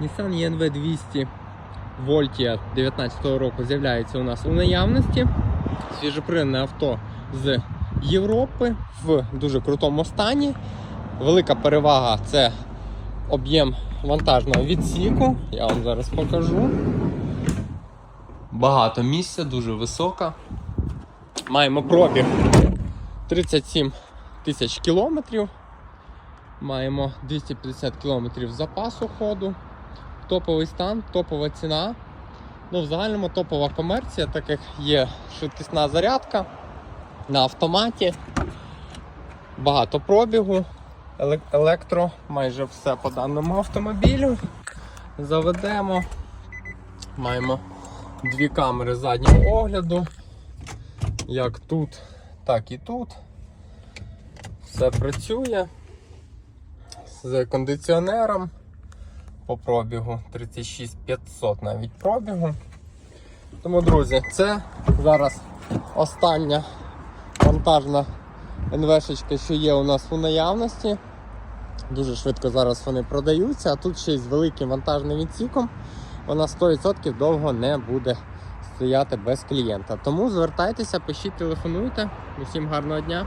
Nissan ENV 200 Voltia 19 року з'являється у нас у наявності. Свіжопринне авто з Європи в дуже крутому стані. Велика перевага це об'єм вантажного відсіку. Я вам зараз покажу. Багато місця, дуже висока. Маємо пробіг 37 тисяч кілометрів. Маємо 250 кілометрів запасу ходу. Топовий стан, топова ціна. Ну, в загальному топова комерція, так як є швидкісна зарядка на автоматі, багато пробігу, електро, майже все по даному автомобілю. Заведемо. Маємо дві камери заднього огляду. Як тут, так і тут. Все працює з кондиціонером по пробігу 36500 навіть пробігу. Тому, друзі, це зараз остання вантажна НВшечка, що є у нас у наявності. Дуже швидко зараз вони продаються, а тут ще й з великим вантажним відсіком вона 100% довго не буде стояти без клієнта. Тому звертайтеся, пишіть, телефонуйте. Усім гарного дня!